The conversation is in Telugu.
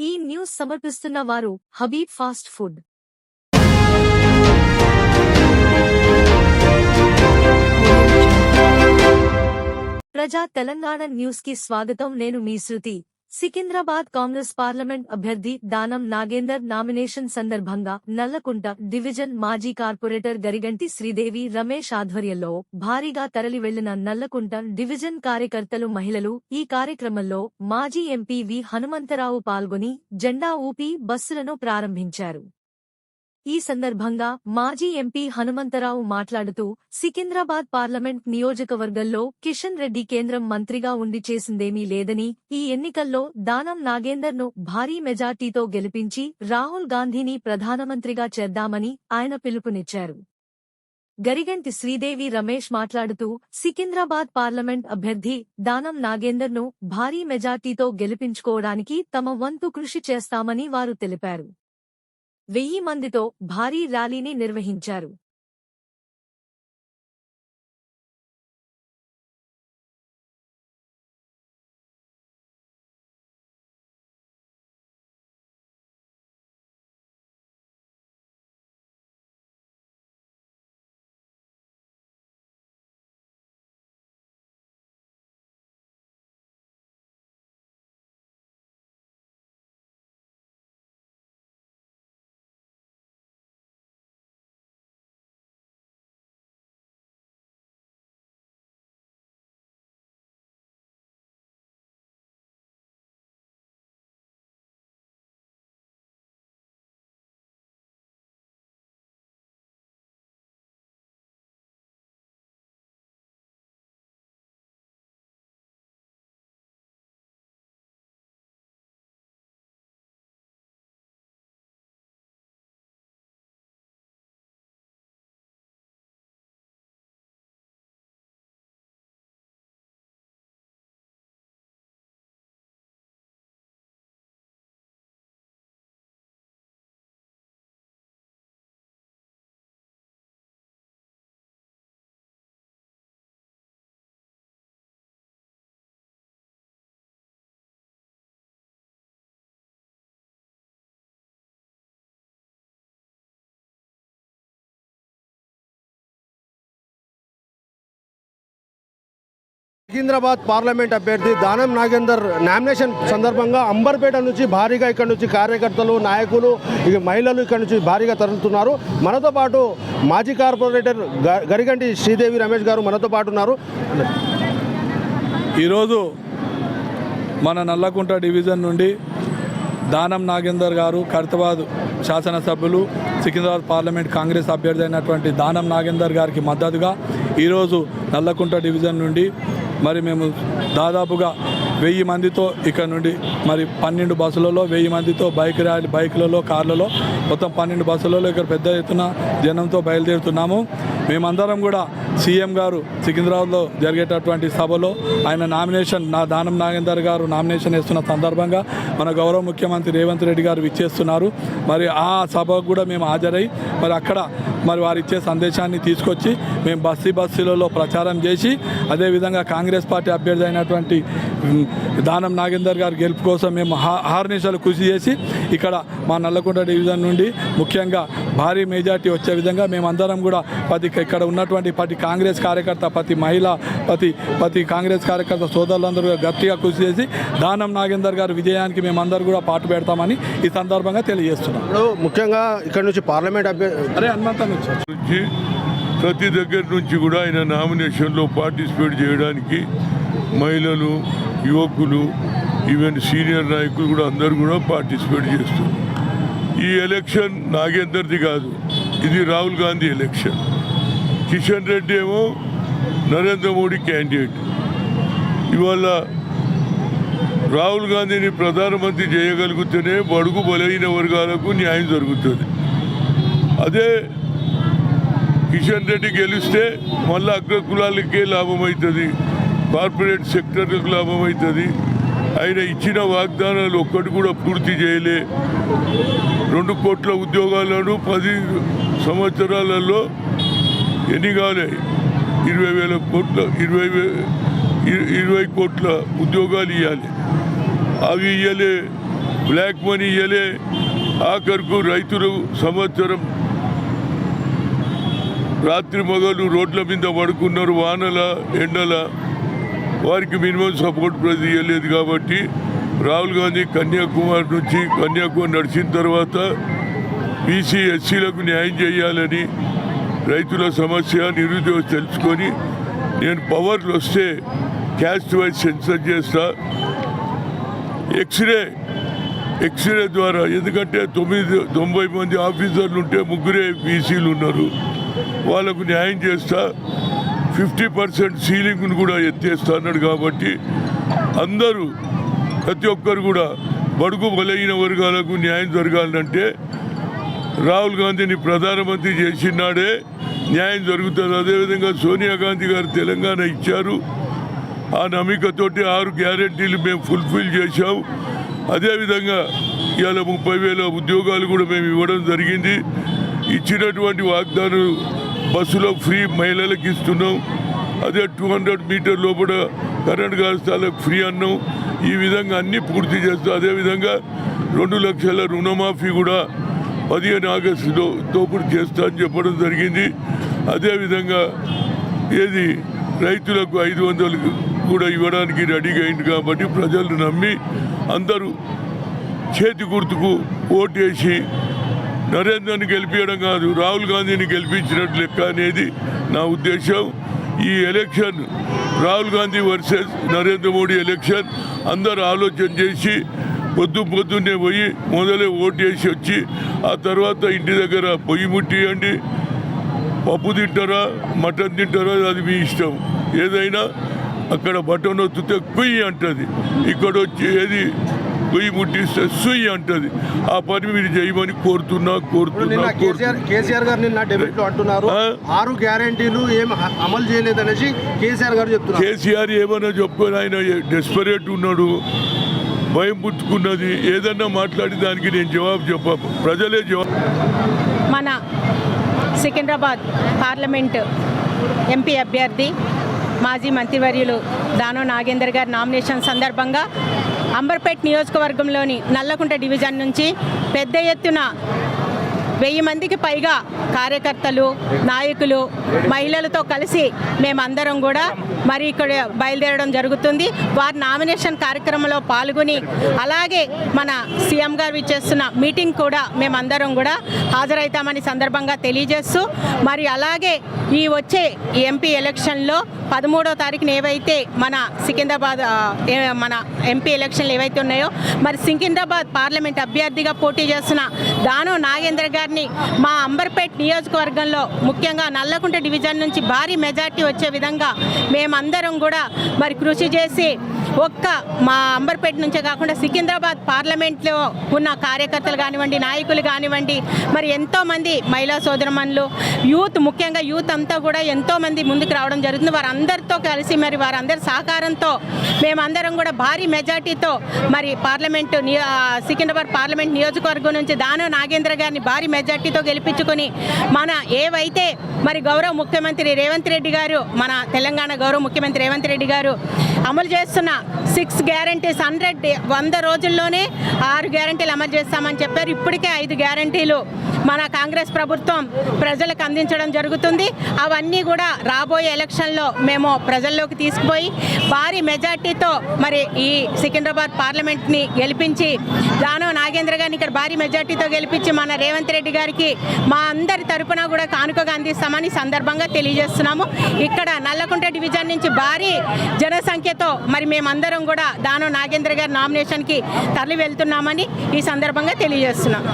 ఈ న్యూస్ సమర్పిస్తున్న వారు హబీబ్ ఫాస్ట్ ఫుడ్. ప్రజా తెలంగాణ న్యూస్కి స్వాగతం. నేను మీ శృతి. సికింద్రాబాద్ కాంగ్రెస్ పార్లమెంట్ అభ్యర్థి దానం నాగేందర్ నామినేషన్ సందర్భంగా నల్లకుంట డివిజన్ మాజీ కార్పొరేటర్ గరిగంటి శ్రీదేవి రమేష్ ఆధ్వర్యంలో భారీగా తరలివెళ్ళిన నల్లకుంట డివిజన్ కార్యకర్తలు మహిళలు ఈ కార్యక్రమంలో మాజీ ఎంపీ వి హనుమంతరావు పాల్గొని జెండా ఊపి బస్సులను ప్రారంభించారు. ఈ సందర్భంగా మాజీ ఎంపీ హనుమంతరావు మాట్లాడుతూ సికింద్రాబాద్ పార్లమెంట్ నియోజకవర్గంలో కిషన్ రెడ్డి కేంద్రం మంత్రిగా ఉండి చేసిందేమీ లేదని ఈ ఎన్నికల్లో దానం నాగేందర్ను భారీ మెజార్టీతో గెలిపించి రాహుల్ గాంధీని ప్రధానమంత్రిగా చేద్దామని ఆయన పిలుపునిచ్చారు. గరిగంటి శ్రీదేవి రమేష్ మాట్లాడుతూ సికింద్రాబాద్ పార్లమెంట్ అభ్యర్థి దానం నాగేందర్ను భారీ మెజార్టీతో గెలిపించుకోవడానికి తమ వంతు కృషి చేస్తామని వారు తెలిపారు. వెయ్యి మందితో భారీ ర్యాలీని నిర్వహించారు. సికింద్రాబాద్ పార్లమెంట్ అభ్యర్థి దానం నాగేందర్ నామినేషన్ సందర్భంగా అంబర్పేట నుంచి భారీగా ఇక్కడ నుంచి కార్యకర్తలు నాయకులు ఇక మహిళలు ఇక్కడ నుంచి భారీగా తరలుతున్నారు మనతో పాటు మాజీ కార్పొరేటర్ గ- గరిగంటి శ్రీదేవి రమేష్ గారు మనతో పాటు ఉన్నారు. ఈరోజు మన నల్లకుంట డివిజన్ నుండి దానం నాగేందర్ గారు ఖైరతాబాద్ శాసనసభ్యులు సికింద్రాబాద్ పార్లమెంట్ కాంగ్రెస్ అభ్యర్థి అయినటువంటి దానం నాగేందర్ గారికి మద్దతుగా ఈరోజు నల్లకుంట డివిజన్ నుండి మరి మేము దాదాపుగా వెయ్యి మందితో ఇక్కడ నుండి మరి పన్నెండు బస్సులలో వెయ్యి మందితో బైక్ ర్యాలీ బైకులలో కార్లలో మొత్తం పన్నెండు బస్సులలో ఇక్కడ పెద్ద ఎత్తున జనంతో బయలుదేరుతున్నాము. మేమందరం కూడా సీఎం గారు సికింద్రాబాద్లో జరిగేటటువంటి సభలో ఆయన నామినేషన్ నా దానం నాగేందర్ గారు నామినేషన్ వేస్తున్న సందర్భంగా మన గౌరవ ముఖ్యమంత్రి రేవంత్ రెడ్డి గారు విచ్చేస్తున్నారు. మరి ఆ సభకు కూడా మేము హాజరై మరి అక్కడ మరి వారు ఇచ్చే సందేశాన్ని తీసుకొచ్చి మేము బస్తీ బస్తీలలో ప్రచారం చేసి అదేవిధంగా కాంగ్రెస్ పార్టీ అభ్యర్థి అయినటువంటి దానం నాగేందర్ గారి గెలుపు కోసం మేము హా- ఆహర్నిశలు కృషి చేసి ఇక్కడ మా నల్లకుంట డివిజన్ నుండి ముఖ్యంగా భారీ మెజార్టీ వచ్చే విధంగా మేమందరం కూడా ప్రతి ఇక్కడ ఉన్నటువంటి ప్రతి కాంగ్రెస్ కార్యకర్త ప్రతి మహిళ ప్రతి ప్రతి కాంగ్రెస్ కార్యకర్త సోదరులందరూ గట్టిగా కృషి చేసి దానం నాగేందర్ గారి విజయానికి మేమందరూ కూడా పాటు పెడతామని ఈ సందర్భంగా తెలియజేస్తున్నాం. ఇప్పుడు ముఖ్యంగా ఇక్కడ నుంచి పార్లమెంట్ అభ్యర్థి అరే హనుమంతం నుంచి ప్రతి దగ్గర నుంచి కూడా ఆయన నామినేషన్లో పార్టిసిపేట్ చేయడానికి మహిళలు యువకులు ఈవెన్ సీనియర్ నాయకులు కూడా అందరూ కూడా పార్టిసిపేట్ చేస్తారు ఈ ఎలక్షన్ నాగేందర్ది కాదు ఇది రాహుల్ గాంధీ ఎలక్షన్. కిషన్ రెడ్డి ఏమో నరేంద్ర మోడీ క్యాండిడేట్. ఇవాళ రాహుల్ గాంధీని ప్రధానమంత్రి చేయగలిగితేనే బడుగు బలహీన వర్గాలకు న్యాయం జరుగుతుంది. అదే కిషన్ రెడ్డి గెలిస్తే మళ్ళీ అగ్ర కులాలకే లాభం అవుతుంది కార్పొరేట్ సెక్టర్లకు లాభం అవుతుంది ఆయన ఇచ్చిన వాగ్దానాలు ఒక్కటి కూడా పూర్తి చేయలే. రెండు కోట్ల ఉద్యోగాలను పది సంవత్సరాలలో ఎన్ని కాలే ఇరవై వేల కోట్ల ఇరవై ఇరవై కోట్ల ఉద్యోగాలు ఇవ్వాలి అవి ఇవ్వలే బ్లాక్ మనీ ఇవ్వలే ఆఖరుకు రైతులు సంవత్సరం రాత్రి మొగలు రోడ్ల మీద పడుకున్నారు వానల ఎండల. వారికి మినిమం సపోర్ట్ ప్రైజ్ ఇవ్వలేదు కాబట్టి రాహుల్ గాంధీ కన్యాకుమారి నుంచి కన్యాకుమారి నడిచిన తర్వాత బీసీ ఎస్సీలకు న్యాయం చేయాలని రైతుల సమస్య నిరుద్యోగ తెలుసుకొని నేను పవర్లు వస్తే క్యాస్ట్ వైజ్ సెన్సర్ చేస్తా. ఎక్స్రే ఎక్స్రే ద్వారా ఎందుకంటే తొమ్మిది తొంభై మంది ఆఫీసర్లు ఉంటే ముగ్గురే బీసీలు ఉన్నారు. వాళ్ళకు న్యాయం చేస్తా ఫిఫ్టీ పర్సెంట్ సీలింగ్ను కూడా ఎత్తేస్తా అన్నాడు కాబట్టి అందరూ ప్రతి ఒక్కరు కూడా బడుగు బలైన వర్గాలకు న్యాయం జరగాలంటే రాహుల్ గాంధీని ప్రధానమంత్రి చేసినాడే న్యాయం జరుగుతుంది. అదేవిధంగా సోనియా గాంధీ గారు తెలంగాణ ఇచ్చారు. ఆ నమ్మికతోటి ఆరు గ్యారెంటీలు మేము ఫుల్ఫిల్ చేశాం. అదేవిధంగా ఇవాళ ముప్పై వేల ఉద్యోగాలు కూడా మేము ఇవ్వడం జరిగింది. ఇచ్చినటువంటి వాగ్దానం బస్సులో ఫ్రీ మహిళలకు ఇస్తున్నాం. అదే టూ హండ్రెడ్ మీటర్ లోపల కరెంట్ కాస్తాలకు ఫ్రీ అన్నాం. ఈ విధంగా అన్నీ పూర్తి చేస్తాం. అదేవిధంగా రెండు లక్షల రుణమాఫీ కూడా పదిహేను ఆగస్టులో తోపుడు చేస్తా అని చెప్పడం జరిగింది. అదేవిధంగా ఏది రైతులకు ఐదు వందలు కూడా ఇవ్వడానికి రెడీగా అయింది కాబట్టి ప్రజలు నమ్మి అందరూ చేతి గుర్తుకు ఓటేసి నరేంద్రని గెలిపించడం కాదు రాహుల్ గాంధీని గెలిపించినట్టు లెక్క అనేది నా ఉద్దేశం. ఈ election Rahul Gandhi versus Narendra Modi election అందరు ఆలోచన చేసి పొద్దు పొద్దున్నే పోయి మొదలే ఓటు వేసి వచ్చి ఆ తర్వాత ఇంటి దగ్గర పొయ్యి ముట్టియండి. పప్పు తింటారా మటన్ తింటారా అది మీ ఇష్టం. ఏదైనా అక్కడ బటన్ ఒత్తితే కుయ్యి అంటుంది. ఇక్కడ వచ్చి ఏది కుయ్యి ముట్టిస్తే సుయ్యి అంటది. ఆ పని మీరు చేయమని కోరుతున్నా కోరుతున్నా కేసీఆర్ గారు నిన్న డెబిట్లో అంటున్నారు? ఆరు గ్యారెంటీలు ఏం అమలు చేయలేదనేసి కేసీఆర్ గారు చెప్తున్నారు. కేసీఆర్ ఏమైనా చెప్పుకొని ఆయన డెస్పరేట్ ఉన్నాడు భయం పుట్టుకున్నది ఏదన్నా మాట్లాడి దానికి నేను జవాబు చెప్ప ప్రజలే జవాబు మన సికింద్రాబాద్ పార్లమెంట్ ఎంపీ అభ్యర్థి మాజీ మంత్రివర్యులు దానో నాగేందర్ గారి నామినేషన్ సందర్భంగా అంబర్పేట్ నియోజకవర్గంలోని నల్లకుంట డివిజన్ నుంచి పెద్ద ఎత్తున వెయ్యి మందికి పైగా కార్యకర్తలు నాయకులు మహిళలతో కలిసి మేమందరం కూడా మరి ఇక్కడ బయలుదేరడం జరుగుతుంది. వారి నామినేషన్ కార్యక్రమంలో పాల్గొని అలాగే మన సీఎం గారు ఇచ్చేస్తున్న మీటింగ్ కూడా మేమందరం కూడా హాజరవుతామని సందర్భంగా తెలియజేస్తూ మరి అలాగే ఈ వచ్చే ఎంపీ ఎలక్షన్లో పదమూడో తారీఖున ఏవైతే మన సికింద్రాబాద్ మన ఎంపీ ఎలక్షన్లు ఏవైతే ఉన్నాయో మరి సికింద్రాబాద్ పార్లమెంట్ అభ్యర్థిగా పోటీ చేస్తున్న దాను నాగేంద్ర గారిని మా అంబర్పేట్ నియోజకవర్గంలో ముఖ్యంగా నల్లకుంట డివిజన్ నుంచి భారీ మెజార్టీ వచ్చే విధంగా మేమందరం కూడా మరి కృషి చేసి ఒక్క మా అంబర్పేట నుంచే కాకుండా సికింద్రాబాద్ పార్లమెంట్లో ఉన్న కార్యకర్తలు కానివ్వండి నాయకులు కానివ్వండి మరి ఎంతోమంది మహిళా సోదరమణులు యూత్ ముఖ్యంగా యూత్ అంతా కూడా ఎంతోమంది ముందుకు రావడం జరుగుతుంది. వారందరితో కలిసి మరి వారందరి సహకారంతో మేమందరం కూడా భారీ మెజార్టీతో మరి పార్లమెంట్ సికింద్రాబాద్ పార్లమెంట్ నియోజకవర్గం నుంచి దాను నాగేంద్ర గారిని భారీ మెజార్టీతో గెలిపించుకొని మన ఏవైతే మరి గౌరవ ముఖ్యమంత్రి రేవంత్ రెడ్డి గారు మన తెలంగాణ గౌరవ ముఖ్యమంత్రి రేవంత్ రెడ్డి గారు అమలు చేస్తున్న సిక్స్ గ్యారంటీస్ హండ్రెడ్ వంద రోజుల్లోనే ఆరు గ్యారంటీలు అమలు చేస్తామని చెప్పారు. ఇప్పటికే ఐదు గ్యారంటీలు మన కాంగ్రెస్ ప్రభుత్వం ప్రజలకు అందించడం జరుగుతుంది. అవన్నీ కూడా రాబోయే ఎలక్షన్లో మేము ప్రజల్లోకి తీసుకుపోయి భారీ మెజార్టీతో మరి ఈ సికింద్రాబాద్ పార్లమెంట్ని గెలిపించి దానవ నాగేంద్ర గారిని ఇక్కడ భారీ మెజార్టీతో గెలిపించి మన రేవంత్ రెడ్డి గారికి మా అందరి తరపున కూడా కానుకగా అందిస్తామని సందర్భంగా తెలియజేస్తున్నాము. ఇక్కడ నల్లకుంట డివిజన్ నుంచి భారీ జనసంఖ్యతో మరి మేమందరం కూడా దానవ నాగేంద్ర గారి నామినేషన్కి తరలి వెళ్తున్నామని ఈ సందర్భంగా తెలియజేస్తున్నాం.